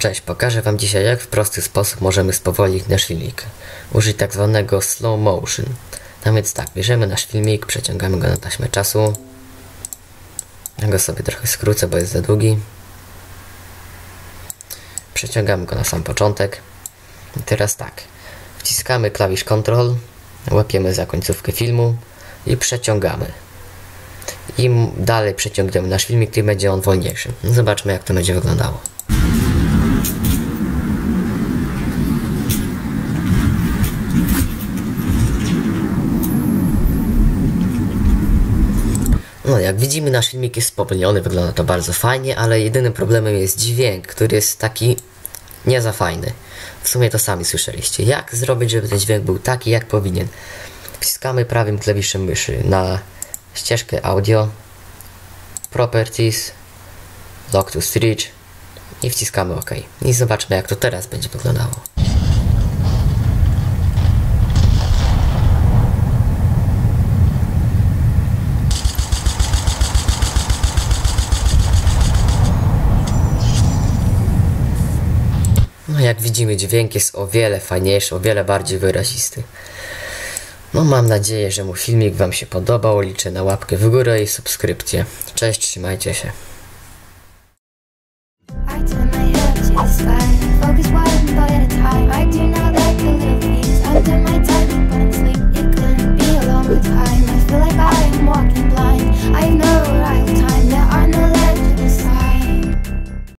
Cześć, pokażę Wam dzisiaj jak w prosty sposób możemy spowolnić nasz filmik. Użyć tak zwanego slow motion. No więc tak, bierzemy nasz filmik, przeciągamy go na taśmę czasu. Ja go sobie trochę skrócę, bo jest za długi. Przeciągamy go na sam początek. I teraz tak, wciskamy klawisz Ctrl, łapiemy za końcówkę filmu i przeciągamy. Im dalej przeciągniemy nasz filmik, tym będzie on wolniejszy. Zobaczmy jak to będzie wyglądało. No, jak widzimy, nasz filmik jest spowolniony, wygląda to bardzo fajnie, ale jedynym problemem jest dźwięk, który jest taki nie za fajny. W sumie to sami słyszeliście. Jak zrobić, żeby ten dźwięk był taki, jak powinien? Wciskamy prawym klawiszem myszy na ścieżkę audio, Properties, Lock to Stretch i wciskamy OK. I zobaczmy, jak to teraz będzie wyglądało. No, jak widzimy dźwięk jest o wiele fajniejszy, o wiele bardziej wyrazisty. No mam nadzieję, że mój filmik Wam się podobał, liczę na łapkę w górę i subskrypcję. Cześć, trzymajcie się. with